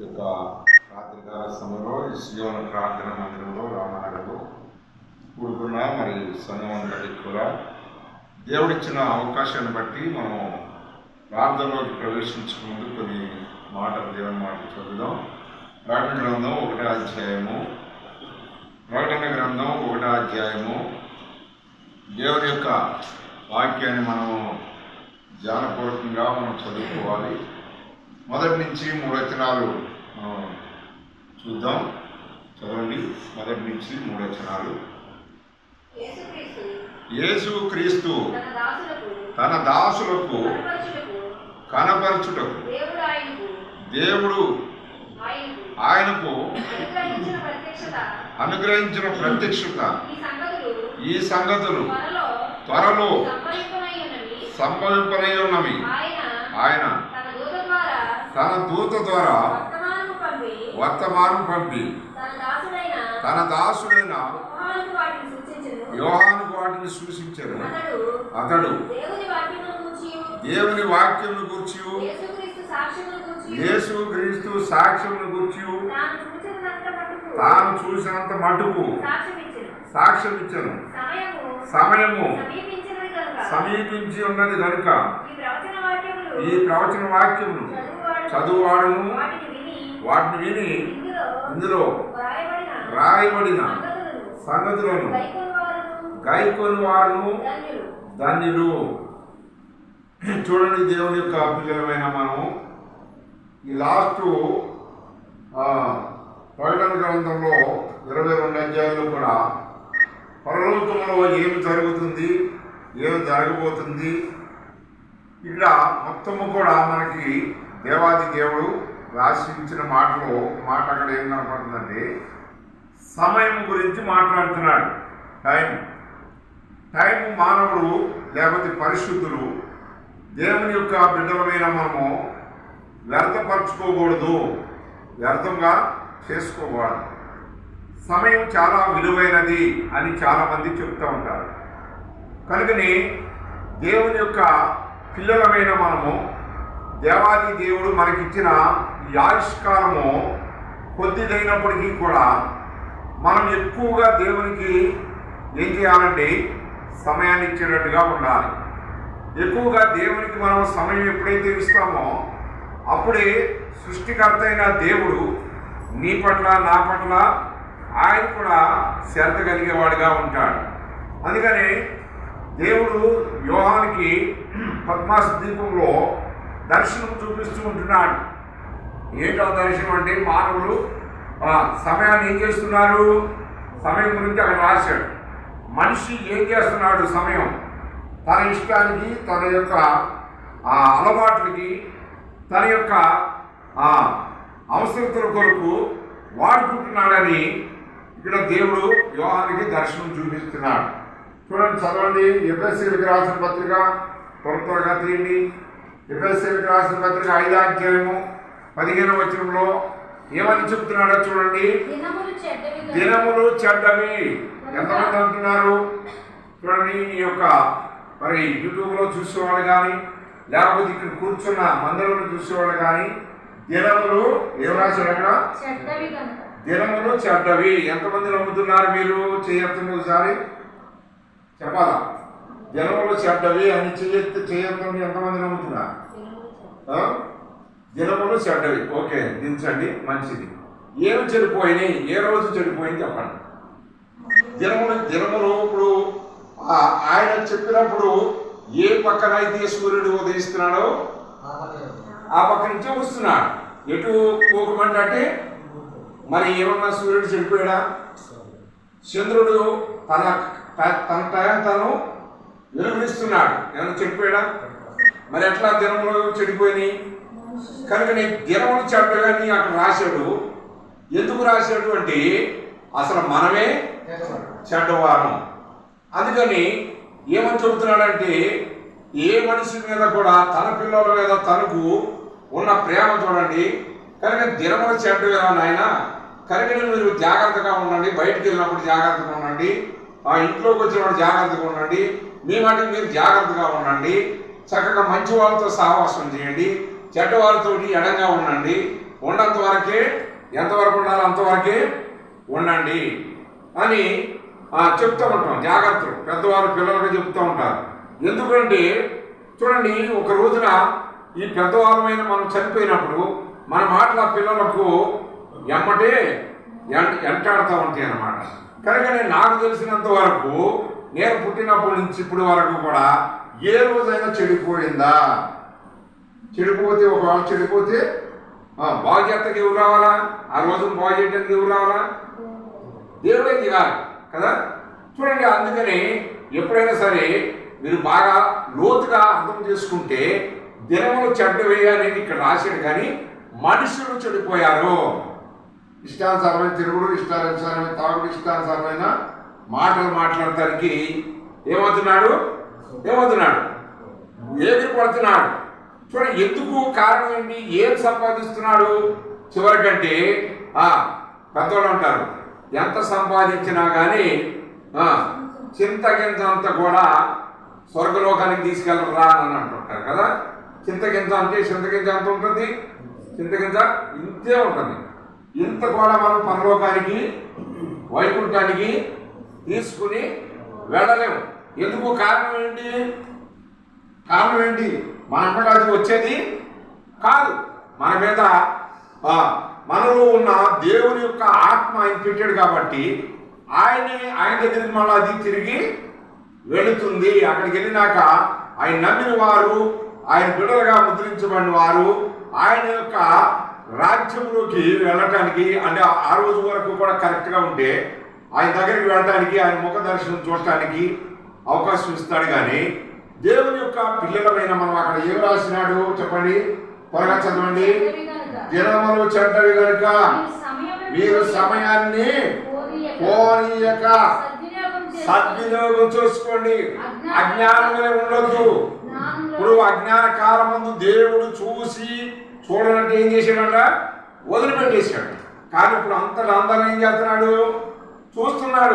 ఈ యొక్క రాత్రికాల సమయంలో ఈ శివన ప్రార్థన మందిరంలో రామనగర్లో కూడుకున్న మరి సంఘమందరికి కూడా దేవుడిచ్చిన అవకాశాన్ని బట్టి మనం ప్రార్థనలోకి ప్రవేశించక ముందు కొన్ని మాటలు దేవుని మాటలు చదువుదాం. ప్రకటన గ్రంథం ఒకటో అధ్యాయము. ప్రకటన గ్రంథం ఒకటో అధ్యాయము. దేవుని యొక్క వాక్యాన్ని మనము ధ్యానపూర్వకంగా మనం చదువుకోవాలి. మొదటి నుంచి మూడు వచనాలు చూద్దాం. చదవండి. మొదటి నుంచి మూడు వచనాలు. యేసు క్రీస్తు తన దాసులకు కనపరచుటకు దేవుడు ఆయనకు అనుగ్రహించిన ప్రత్యక్షత. ఈ సంగతులు త్వరలో సంభవింపనై ఉన్నవి. ఆయన తన దూత ద్వారా వర్తమానం పంపి తన దాసుడైన యోహానుకు వాటిని సూచించారు అతడు దేవుని వాక్యమును గూర్చి యేసు క్రీస్తు సాక్ష్యమును గూర్చి తాను చూసినంత మటుకు సాక్ష్యం ఇచ్చాను సమయము సమీపించి ఉన్నది కనుక ఈ ప్రవచన వాక్యమును చదువువాడు చదువువాడును వాటిని విని ఇందులో రాయబడిన సంగతులను గైకొని వారు ధన్యులు. చూడండి దేవుని యొక్క పిల్లలమైన మనము. ఈ లాస్ట్ ప్రకటన గ్రంథంలో ఇరవై రెండు అధ్యాయులు కూడా పరలోకంలో ఏమి జరుగుతుంది ఏమి జరగబోతుంది? ఇక్కడ మొత్తము కూడా మనకి దేవాది దేవుడు రాసి ఇచ్చిన మాటలో మాట అక్కడ ఏం కనపడుతుందంటే సమయం గురించి మాట్లాడుతున్నాడు. టైం టైం మానవుడు లేకపోతే పరిశుద్ధులు దేవుని యొక్క బిడ్డలమైన మనము వ్యర్థపరచుకోకూడదు వ్యర్థంగా చేసుకోకూడదు. సమయం చాలా విలువైనది అని చాలామంది చెప్తూ ఉంటారు. కనుకని దేవుని యొక్క పిల్లలమైన మనము దేవాది దేవుడు మనకిచ్చిన ఈ ఆయుష్కాలము కొద్దిదైనప్పటికీ కూడా మనం ఎక్కువగా దేవునికి ఏం చేయాలంటే సమయాన్ని ఇచ్చేటట్టుగా ఉండాలి. ఎక్కువగా దేవునికి మనం సమయం ఎప్పుడైతే ఇస్తామో అప్పుడే సృష్టికర్త అయిన దేవుడు నీ పట్ల నా పట్ల ఆయన కూడా శ్రద్ధ కలిగేవాడుగా ఉంటాడు. అందుకని దేవుడు యోహానికి పద్మాస దీపంలో దర్శనం చూపిస్తూ ఉంటున్నాడు. ఏంటో దర్శనం అంటే మానవులు సమయాన్ని ఏం చేస్తున్నారు? సమయం గురించి అక్కడ రాశాడు. మనిషి ఏం చేస్తున్నాడు? సమయం. తన ఇష్టానికి తన యొక్క ఆ అలవాట్లకి తన యొక్క అవసరతల కొరకు వాడుకుంటున్నాడని ఇక్కడ దేవుడు యోహానికి దర్శనం చూపిస్తున్నాడు. చూడండి చదవండి. ఎఫ్ఎస్సీలకు రాసిన పత్రిక త్వర త్వరగా తీయండి. ఎఫ్ఎస్సీలకు రాసిన పత్రిక ఐదో అధ్యాయము పదిహేను వచనంలో ఏమని చెప్తున్నాడో చూడండి. దినములు చెడ్డవి ఎంతమంది అంటున్నారు? చూడండి ఈ యొక్క మరి యూట్యూబ్లో చూసేవాళ్ళు కానీ లేకపోతే ఇక్కడ కూర్చున్న మందిరంలో చూసేవాళ్ళు కానీ దినములు ఏం రాశాడు అక్కడ? దినములు చెడ్డవి ఎంతమంది నమ్ముతున్నారు మీరు? చేయొద్దు ఒకసారి. చెప్పాలా? దినములు చెడ్డవి అని చేయత్తు చేయొద్దు ఎంతమంది నమ్ముతున్నారు? దినములు చెడ్డవి ఓకే దించండి. మంచిది. ఏమి చెడిపోయినాయి? ఏ రోజు చెడిపోయింది చెప్పండి. దినములు దినములు ఇప్పుడు ఆయన చెప్పినప్పుడు ఏ పక్కన అయితే సూర్యుడు ఉదయిస్తున్నాడో ఆ పక్క నుంచి వస్తున్నాడు. ఎటు పోకమంటే అంటే మరి ఏమన్నా సూర్యుడు చెడిపోయాడా? చంద్రుడు తన తన టైం తను వెలుగునిస్తున్నాడు ఏమన్నా చెడిపోయాడా? మరి ఎట్లా దినములు చెడిపోయినాయి? కనుక నీ దినములు చెడ్డగాని అక్కడ రాశాడు. ఎందుకు రాశాడు అంటే అసలు మనమే చెడ్డవారం అందుకని ఏమని చెబుతున్నాడంటే ఏ మనిషి మీద కూడా తన పిల్లల మీద తనకు ఉన్న ప్రేమ చూడండి. కనుక దినములు చెడ్డగా నాయన? కనుక మీరు జాగ్రత్తగా ఉండండి బయటకు వెళ్ళినప్పుడు జాగ్రత్తగా ఉండండి ఆ ఇంట్లోకి వచ్చినప్పుడు జాగ్రత్తగా ఉండండి మీ మటుకు మీరు జాగ్రత్తగా ఉండండి చక్కగా మంచి వాళ్ళతో సహవాసం చేయండి చెడ్డ వారితో ఎడంగా ఉండండి ఉన్నంత వరకే ఎంతవరకు ఉండాలో అంతవరకే ఉండండి అని చెప్తూ ఉంటాం జాగ్రత్తలు పెద్దవారు పిల్లలకు చెప్తూ ఉంటారు. ఎందుకంటే చూడండి ఒక రోజున ఈ పెద్దవారమైన మనం చనిపోయినప్పుడు మన మాటలు ఆ పిల్లలకు ఎమ్మటే ఎం- ఎంటాడుతూ ఉంటాయి అన్నమాట కనుక నేను నాకు తెలిసినంత వరకు నేను పుట్టినప్పటి నుంచి ఇప్పటి వరకు కూడా ఏ రోజైనా చెడిపోయిందా? చెడిపోతే ఒకవేళ చెడిపోతే ఆ, బాగు ఎవరు రావాలా? ఆ రోజు బాగు చేయడానికి ఎవరు రావాలా? దేవుడే ఇవ్వాలి కదా? చూడండి అందుకని ఎప్పుడైనా సరే మీరు బాగా లోతుగా అర్థం చేసుకుంటే దినములు చెడ్డ వేయాలని ఇక్కడ రాశాడు కానీ మనుషులు చెడిపోయారు. ఇష్టానుసారమైన తిరుగుడు ఇష్టానుసారమైన తాగుడు ఇష్టానుసారమైన మాటలు మాట్లాడటానికి ఏమవుతున్నాడు? ఏమవుతున్నాడు? ఏది పడుతున్నాడు చూడండి ఎందుకు కారణం ఏంటి ఏం సంపాదిస్తున్నాడు? చివరికంటే ఆ పెద్దోళ్ళు అంటారు ఎంత సంపాదించినా కానీ చింతగింత చింతగింజంత కూడా స్వర్గలోకానికి తీసుకెళ్ళరా అని అంటుంటారు కదా. చింతగింజ అంటే చింతగింజ ఎంత ఉంటుంది? చింతగింజ ఇంతే ఉంటుంది. ఇంత కూడా మనం పరలోకానికి వైకుంఠానికి తీసుకుని వెళ్ళలేము. ఎందుకు? కారణం ఏంటి? కారణం ఏంటి? మన అమ్మకి వచ్చేది కాదు. మన మీద మనలో ఉన్న దేవుని యొక్క ఆత్మ ఆయన పెట్టాడు కాబట్టి ఆయనే ఆయన దగ్గరికి మళ్ళీ అది తిరిగి వెళుతుంది. అక్కడికి వెళ్ళినాక ఆయన నమ్మిన వారు ఆయన బిడలుగా ముద్రించబడిన వారు ఆయన యొక్క రాజ్యంలోకి వెళ్ళటానికి అంటే ఆ రోజు వరకు కూడా కరెక్ట్గా ఉంటే ఆయన దగ్గరికి వెళ్ళటానికి ఆయన ముఖ దర్శనం చూడటానికి అవకాశం ఇస్తాడు కానీ దేవుని యొక్క పిల్లలమైన మనం అక్కడ ఏం రాసినాడు చెప్పండి? త్వరగా చదవండి. దినములు చెడ్డవి కనుక మీరు సమయాన్ని పోనీయక. సద్వినియోగం చేసుకోండి. అజ్ఞానమే ఉండొద్దు. ఇప్పుడు అజ్ఞాన కాలం ముందు దేవుడు చూసి చూడనంటే ఏం చేశాడంట? వదిలిపెట్టేశాడు. కానీ ఇప్పుడు అంతటా అందరం ఏం చేస్తున్నాడు? చూస్తున్నాడు.